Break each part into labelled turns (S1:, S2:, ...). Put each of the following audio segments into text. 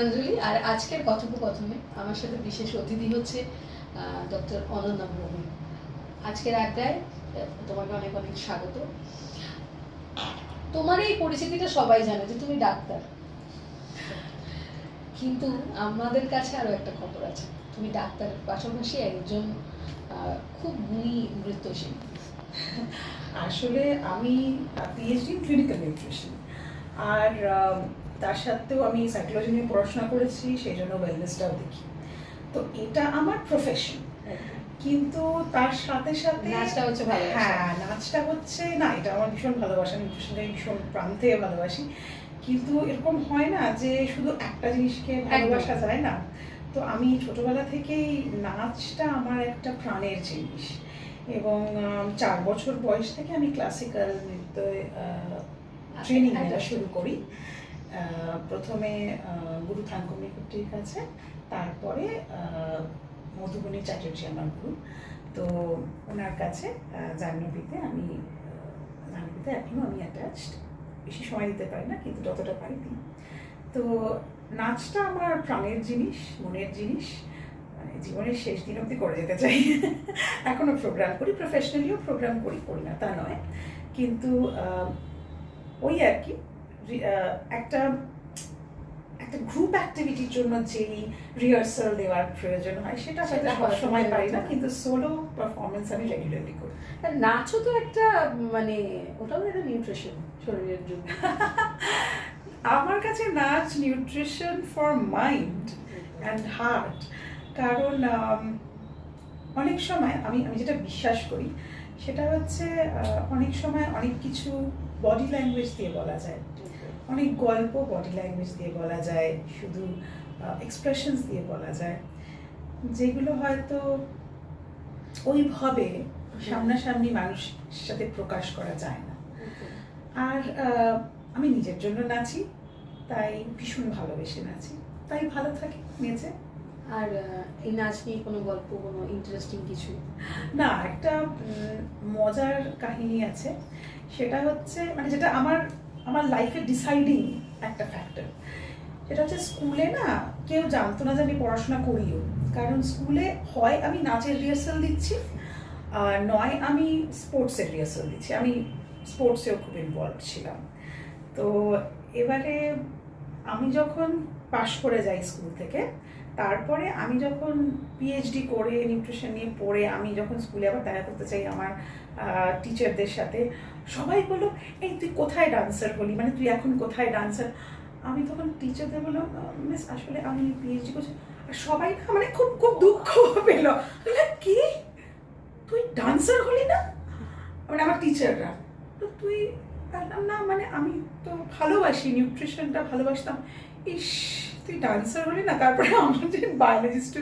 S1: গীতাঞ্জলি। আর আজকের কথোপকথনে আমার সাথে বিশেষ অতিথি হচ্ছে ডক্টর অনন্যা ব্রহ্ম। আজকের আড্ডায় তোমাকে অনেক অনেক স্বাগত। তোমার এই পরিচিতিটা সবাই জানে যে তুমি ডাক্তার। কিন্তু আমাদের কাছে আরও একটা খবর আছে। তুমি ডাক্তারের পাশাপাশি একজন খুব গুণী নৃত্যশিল্পী।
S2: আসলে আমি পিএইচডি ক্লিনিক্যাল নিউট্রিশন আর তার সাথেও আমি সাইকোলজি নিয়ে পড়াশোনা করেছি সেই জন্য ওয়েলনেসটাও দেখি। তো এটা আমার প্রফেশন কিন্তু তার সাথে সাথে
S1: নাচটা হচ্ছে।
S2: হ্যাঁ নাচটা হচ্ছে না এটা আমার ভীষণ ভালোবাসা নিউট্রিশনটা ভীষণ প্রাণ থেকে ভালোবাসি। কিন্তু এরকম হয় না যে শুধু একটা জিনিসকে ভালোবাসা যায় না। তো আমি ছোটবেলা থেকেই নাচটা আমার একটা প্রাণের জিনিস। এবং চার বছর বয়স থেকে আমি ক্লাসিক্যাল নৃত্য ট্রেনিং নেওয়া শুরু করি। প্রথমে গুরু থাঙ্কুমি কুটির কাছে তারপরে মধুবনী চ্যাটার্জি আমার গুরু। তো ওনার কাছে জাহ্নবীতে আমি জাহ্নবীতে এখনও আমি অ্যাটাচড বেশি সময় দিতে পারি না, কিন্তু যতটা পারি দিই। তো নাচটা আমার প্রাণের জিনিস, মনের জিনিস। মানে জীবনের শেষ দিন অবধি করে যেতে চাই। এখনও প্রোগ্রাম করি প্রফেশনালিও প্রোগ্রাম করি করি না, তা নয়। কিন্তু ওই আর কি একটা একটা গ্রুপ অ্যাক্টিভিটির জন্য যেই রিহার্সাল দেওয়ার প্রয়োজন হয় সেটা
S1: সেটা
S2: সব সময় পারি না কিন্তু সোলো পারফরমেন্স আমি রেগুলারলি করি।
S1: নাচও তো একটা মানে ওটাও একটা নিউট্রিশন শরীরের জন্য।
S2: আমার কাছে নাচ nutrition for mind and heart কারণ অনেক সময় আমি আমি যেটা বিশ্বাস করি সেটা হচ্ছে অনেক সময় অনেক কিছু বডি ল্যাঙ্গুয়েজ দিয়ে বলা যায়। অনেক গল্প বডি ল্যাঙ্গুয়েজ দিয়ে বলা যায় শুধু এক্সপ্রেশনস দিয়ে বলা যায় যেগুলো হয়তো ওইভাবে সামনাসামনি মানুষের সাথে প্রকাশ করা যায় না। আর আমি নিজের জন্য নাচি তাই ভীষণ ভালোবেসে নাচি তাই ভালো থাকি নেচে।
S1: আর এই নাচ নিয়ে কোনো গল্প কোনো ইন্টারেস্টিং কিছু?
S2: না একটা মজার কাহিনী আছে সেটা হচ্ছে মানে যেটা আমার আমার লাইফের ডিসাইডিং একটা ফ্যাক্টর সেটা হচ্ছে স্কুলে না কেউ জানতো না যে আমি পড়াশোনা করিও। কারণ স্কুলে হয়, আমি নাচের রিহার্সাল দিচ্ছি, আর নয়, আমি স্পোর্টসের রিহার্সাল দিচ্ছি। আমি স্পোর্টসেও খুব ইনভলভ ছিলাম। তো এবারে আমি যখন পাশ করে যাই স্কুল থেকে, তারপরে আমি যখন পিএইচডি করে নিউট্রিশন নিয়ে পড়ে, আমি যখন স্কুলে আবার দেখা করতে চাই আমার টিচারদের সাথে। সবাই বলল, এই তুই কোথায় ডান্সার হলি? মানে তুই এখন কোথায় ডান্সার আমি তখন টিচারদের বললাম মিস আসলে আমি পিএইচডি করছি। আর সবাই না মানে খুব খুব দুঃখ পেল। কি? তুই ডান্সার হলি না? মানে আমার টিচাররা তো তুই না মানে আমি তো ভালোবাসি নিউট্রিশনটা ভালোবাসতাম। ইস, তুই ডান্সার হলি না? তারপরে আমার যে বায়োলজিস্ট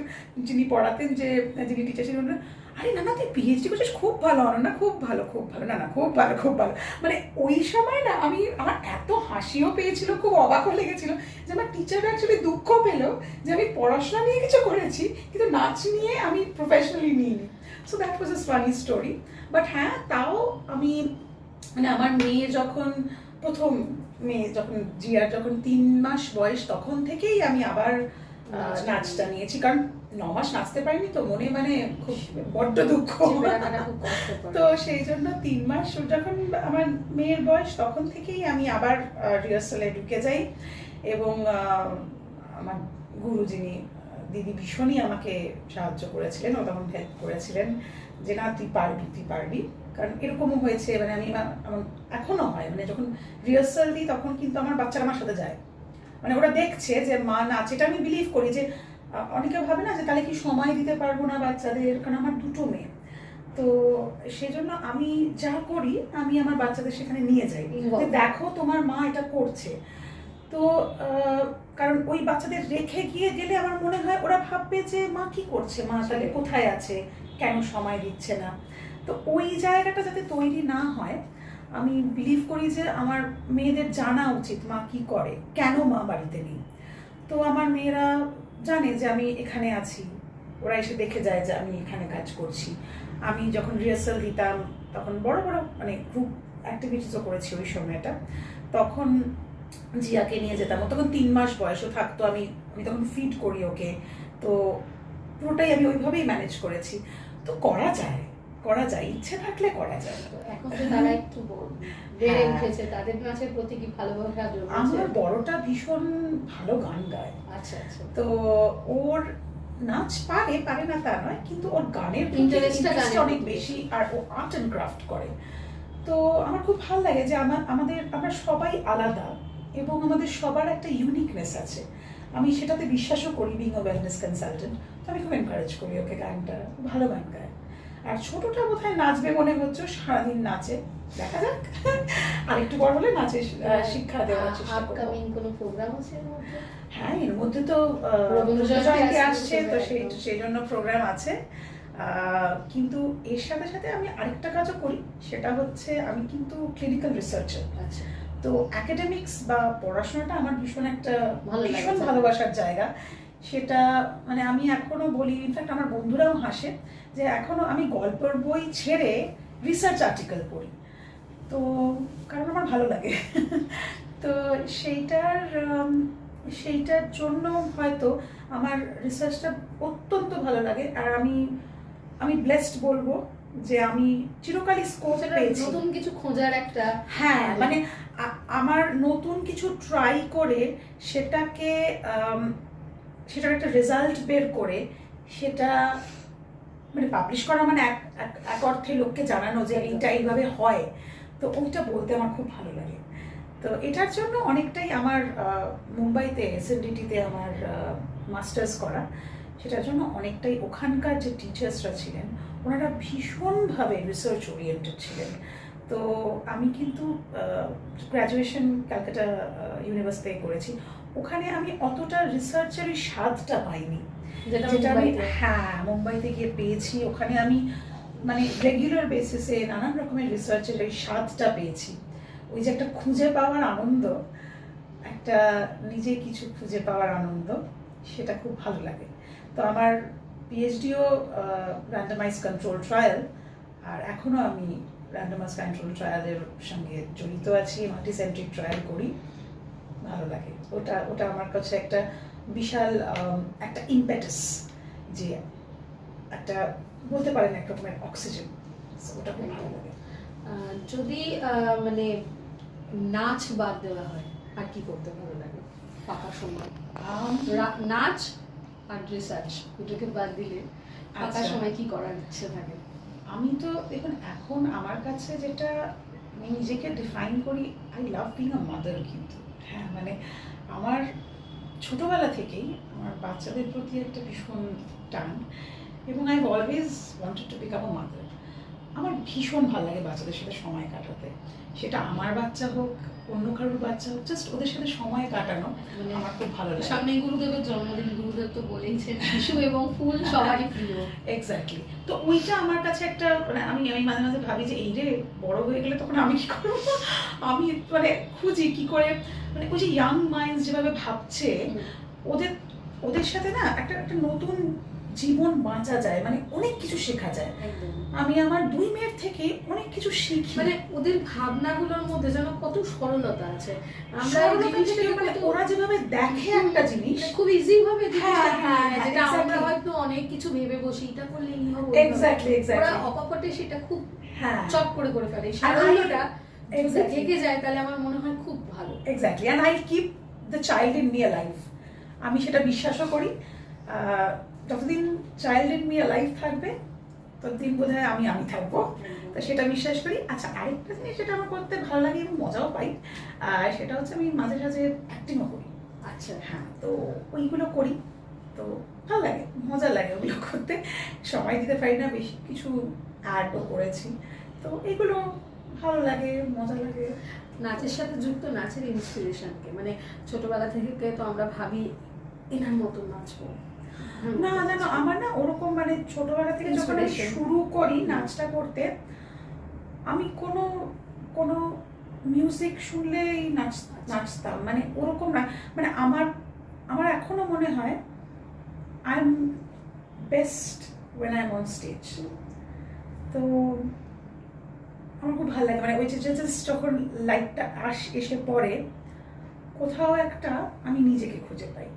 S2: যিনি পড়াতেন, যে যিনি টিচার ছিলেন আরে না না, তুই পিএইচডি করছিস, খুব ভালো, অনন্যা, খুব ভালো খুব ভালো, না না, খুব ভালো খুব ভালো। মানে ওই সময় না, আমি আমার এত হাসিও পেয়েছিল, খুব অবাকও লেগেছিল যে আমার টিচার অ্যাকচুয়ালি দুঃখ পেল যে আমি পড়াশোনা নিয়ে কিছু করেছি, কিন্তু নাচ নিয়ে আমি প্রফেশনালি নিইনি। So that was a funny story but হ্যাঁ তাও আমি মানে আমার মেয়ে যখন, প্রথম মেয়ে যখন জিয়ার যখন তিন মাস বয়স তখন থেকেই আমি আবার নাচটা নিয়েছি। কারণ ন মাস নাচতে পারিনি তো মনে মানে খুব বড্ড দুঃখ। তো সেই জন্য তিন মাস যখন আমার মেয়ের বয়স তখন থেকেই আমি আবার রিহার্সালে ঢুকে যাই এবং আমার গুরু যিনি দিদি ভীষণই আমাকে সাহায্য করেছিলেন ও তখন হেল্প করেছিলেন যে না তুই পারবি তুই পারবি। কারণ এরকমও হয়েছে মানে আমি আমার এখনও হয় মানে যখন রিহার্সাল দিই তখন কিন্তু আমার বাচ্চারা আমার সাথে যায়। মানে ওরা দেখছে যে মা নাচে এটা আমি বিলিভ করি যে অনেকে ভাবে না যে তাহলে কি সময় দিতে পারব না বাচ্চাদের? কারণ আমার দুটো মেয়ে। তো সেই জন্য আমি যা করি আমি আমার বাচ্চাদের সেখানে নিয়ে যাই। দেখো তোমার মা এটা করছে। তো কারণ ওই বাচ্চাদের রেখে গিয়ে গেলে আমার মনে হয় ওরা ভাববে যে মা কি করছে? মা তাহলে কোথায় আছে? কেন সময় দিচ্ছে না? তো ওই জায়গাটা যাতে তৈরি না হয় আমি বিলিভ করি যে আমার মেয়েদের জানা উচিত মা কি করে, কেন মা বাড়িতে নেই। তো আমার মেয়েরা জানে যে আমি এখানে আছি, ওরা এসে দেখে যায় যে আমি এখানে কাজ করছি। আমি যখন রিহার্সাল দিতাম, তখন বড় বড় মানে গ্রুপ অ্যাক্টিভিটিসও করেছি ওই সময়টা। তখন জিয়াকে নিয়ে যেতাম তখন তিন মাস বয়সও থাকতো, আমি আমি তখন ফিট করি ওকে। তো পুরোটাই আমি ওইভাবেই ম্যানেজ করেছি। তো করা যায়। করা যায় ইচ্ছে থাকলে করা যায়
S1: এখন তো তারা একটু বেড়ে
S2: হ্যাঁ।
S1: উঠেছে তাদের নাচের প্রতি কি ভালোবাসা
S2: আমার বড়টা ভীষণ ভালো গান গায়।
S1: আচ্ছা আচ্ছা।
S2: তো ওর নাচ পারে পারে না তা নয় কিন্তু ওর গানের ইন্টারেস্ট অনেক বেশি আর ও আর্ট অ্যান্ড ক্রাফট করে। তো আমার খুব ভালো লাগে যে আমার আমাদের আমরা সবাই আলাদা এবং আমাদের সবার একটা ইউনিকনেস আছে। আমি সেটাতে বিশ্বাসও করি বিং ও ওয়েলনেস কনসালটেন্ট তো আমি খুব এনকারেজ করি ওকে গানটা ভালো গান গায়। আর ছোটটা বোধহয় নাচবে মনে হচ্ছে সারাদিন নাচে। দেখা যাক। আর একটু বড় হলে নাচে শিক্ষা দেওয়ার চেষ্টা করব।
S1: আপকামিং কোনো প্রোগ্রাম আছে
S2: হ্যাঁ এর মধ্যে তো আহ,
S1: রবীন্দ্র জয়ন্তী
S2: জয়ন্তী
S1: আসছে,
S2: তো সেই সেই জন্য প্রোগ্রাম আছে। কিন্তু এর সাথে সাথে আমি আরেকটা কাজও করি সেটা হচ্ছে আমি কিন্তু ক্লিনিক্যাল রিসার্চার
S1: আচ্ছা।
S2: তো একাডেমিক্স বা পড়াশোনাটা আমার ভীষণ একটা ভীষণ ভালোবাসার জায়গা। সেটা মানে আমি এখনও বলি ইনফ্যাক্ট আমার বন্ধুরাও হাসে যে এখনও আমি গল্পের বই ছেড়ে রিসার্চ আর্টিকেল পড়ি। তো কারণ আমার ভালো লাগে। তো সেইটার সেইটার জন্য হয়তো আমার রিসার্চটা অত্যন্ত ভালো লাগে। আর আমি আমি ব্লেসড বলব যে আমি চিরকালই স্কোপ পেয়েছি।
S1: নতুন কিছু খোঁজার একটা
S2: হ্যাঁ মানে আমার নতুন কিছু ট্রাই করে সেটাকে সেটার একটা রেজাল্ট বের করে সেটা মানে পাবলিশ করা মানে এক, এক- অর্থে লোককে জানানো যে এইটা এইভাবে হয়। তো ওইটা বলতে আমার খুব ভালো লাগে। তো এটার জন্য অনেকটাই আমার মুম্বাইতে এসএনডিটিতে আমার মাস্টার্স করা। সেটার জন্য অনেকটাই ওখানকার যে টিচার্সরা ছিলেন, ওনারা ভীষণভাবে রিসার্চ ওরিয়েন্টেড ছিলেন। তো আমি কিন্তু গ্র্যাজুয়েশন ক্যালকাটা ইউনিভার্সিটি করেছি। ওখানে আমি অতটা রিসার্চের স্বাদটা পাইনি।
S1: যেটা
S2: আমি হ্যাঁ মুম্বাইতে গিয়ে পেয়েছি। ওখানে আমি মানে রেগুলার বেসিসে নানান রকমের রিসার্চের ওই স্বাদটা পেয়েছি। ওই যে একটা খুঁজে পাওয়ার আনন্দ একটা নিজে কিছু খুঁজে পাওয়ার আনন্দ সেটা খুব ভালো লাগে। তো আমার পিএইচডিও র্যান্ডামাইজ কন্ট্রোল ট্রায়াল আর এখনও আমি র্যান্ডামাইজ কন্ট্রোল ট্রায়ালের সঙ্গে জড়িত আছি মাল্টি সেন্ট্রিক ট্রায়াল করি। ভালো লাগে। ওটা ওটা আমার কাছে একটা বিশাল একটা ইম্প্যাটাস যে একটা বলতে পারেন এক রকমের অক্সিজেন ওটা খুব ভালো লাগে।
S1: যদি মানে নাচ বাদ দেওয়া হয় আর কি করতে ভালো লাগে? ফাঁকা সময়। নাচ আর রিসার্চ দুটোকে বাদ দিলে ফাঁকা
S2: আচ্ছা।
S1: সময় কি করার ইচ্ছে থাকে?
S2: আমি তো দেখুন এখন আমার কাছে যেটা আমি নিজেকে ডিফাইন করি I love being a mother কিন্তু। হ্যাঁ মানে আমার ছোটবেলা থেকেই আমার বাচ্চাদের প্রতি একটা ভীষণ টান এবং I always wanted to become a mother আমার ভীষণ ভালো লাগে বাচ্চাদের সাথে সময় কাটাতে। সেটা আমার বাচ্চা হোক অন্য কারোর বাচ্চা হোক জাস্ট ওদের সাথে সময় কাটানো
S1: মানে
S2: আমার খুব ভালো লাগে।
S1: সামনে গুরুদেবের জন্মদিন গুরুদেব তো বলেইছেন শিশু এবং ফুল সবারই প্রিয়।
S2: এক্স্যাক্টলি তো ওইটা আমার কাছে একটা মানে আমি আমি মাঝে মাঝে ভাবি যে এই রে বড় হয়ে গেলে তখন আমি কি করব? আমি মানে খুঁজি কি করে মানে ওই যে ইয়াং মাইন্ডস যেভাবে ভাবছে ওদের ওদের সাথে না একটা একটা নতুন জীবন বাঁচা যায় মানে অনেক কিছু শেখা যায়। আমি আমার দুই মেয়ের থেকে অনেক কিছু শিখি।
S1: মানে ওদের ভাবনাগুলোর মধ্যে যেন কত সরলতা আছে। আমরা
S2: মানে ওরা যেভাবে দেখে একটা জিনিস
S1: খুব ইজি ভাবে
S2: হ্যাঁ, হ্যাঁ, হ্যাঁ,
S1: যেটা আমরা হয়তো অনেক কিছু ভেবে বসি এটা করলে এই হবে
S2: এক্স্যাক্টলি
S1: ওরা
S2: এক্স্যাক্টলি
S1: অকপটে সেটা খুব
S2: হ্যাঁ।
S1: চট করে করে ফেলে। সারল্যটা থেকে যায় তাহলে আমার মনে হয় খুব ভালো।
S2: Exactly and I keep the child in me life আমি সেটা বিশ্বাসও করি। যতদিন চাইল্ড ইন মি লাইফ থাকবে ততদিন বোধ হয় আমি আমি থাকব। তো সেটা বিশ্বাস করি। আচ্ছা আরেকটা জিনিস যেটা আমার করতে ভালো লাগে এবং মজাও পাই আর সেটা হচ্ছে আমি মাঝে মাঝে অ্যাক্টিংও করি।
S1: আচ্ছা।
S2: হ্যাঁ তো ওইগুলো করি। তো ভালো লাগে মজা লাগে ওগুলো করতে। সময় দিতে পারি না বেশি কিছু অ্যাডও করেছি। তো এগুলো ভালো লাগে মজা লাগে।
S1: নাচের সাথে যুক্ত নাচের ইন্সপিরেশনকে মানে ছোটবেলা থেকে তো আমরা ভাবি এনার মতো নাচবো।
S2: না জানো আমার না ওরকম মানে ছোটবেলা থেকে যখন আমি শুরু করি নাচটা করতে আমি কোনো কোনো মিউজিক শুনলেই নাচ নাচতাম। মানে ওরকম না। মানে আমার আমার এখনও মনে হয় I am best when I am on stage তো আমার খুব ভালো লাগে। মানে ওই যে জাস্ট যখন লাইটটা আস এসে পড়ে কোথাও একটা আমি নিজেকে খুঁজে পাই।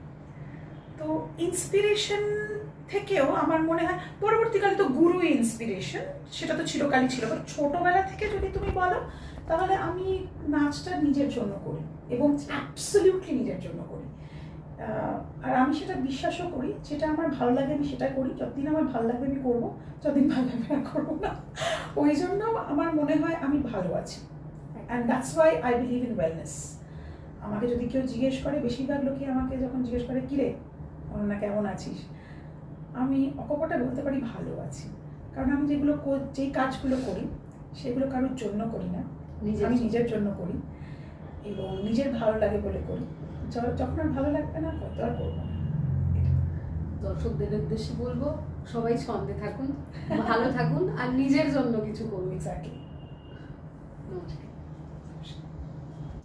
S2: তো ইন্সপিরেশন থেকেও আমার মনে হয় পরবর্তীকালে তো গুরু ইন্সপিরেশন সেটা তো চিরকালই ছিল। বাট ছোটবেলা থেকে যদি তুমি বলো, তাহলে আমি নাচটা নিজের জন্য করি এবং অ্যাবসলিউটলি নিজের জন্য করি। আর আমি সেটা বিশ্বাসও করি, যেটা আমার ভালো লাগে আমি সেটা করি। যতদিন আমার ভালো লাগবে আমি করব, যতদিন ভালো লাগবে না করব না। ওই জন্য আমার মনে হয় আমি ভালো আছি। And that's why I believe in wellness আমাকে যদি কেউ জিজ্ঞেস করে, বেশিরভাগ লোকই আমাকে যখন জিজ্ঞেস করে, কিরে না কেমন আছিস? আমি অকপটে বলতে পারি ভালো আছি। কারণ আমি যেগুলো যেই কাজগুলো করি সেগুলো কারোর জন্য করি না। আমি নিজের জন্য করি। এবং নিজের ভালো লাগে বলে করি। যখন আর ভালো লাগবে না হয়তো আর করব না।
S1: দর্শকদের উদ্দেশ্যে বলব সবাই ছন্দে থাকুন ভালো থাকুন আর নিজের জন্য কিছু করুন।
S2: এক্স্যাক্টলি
S1: নমস্কার।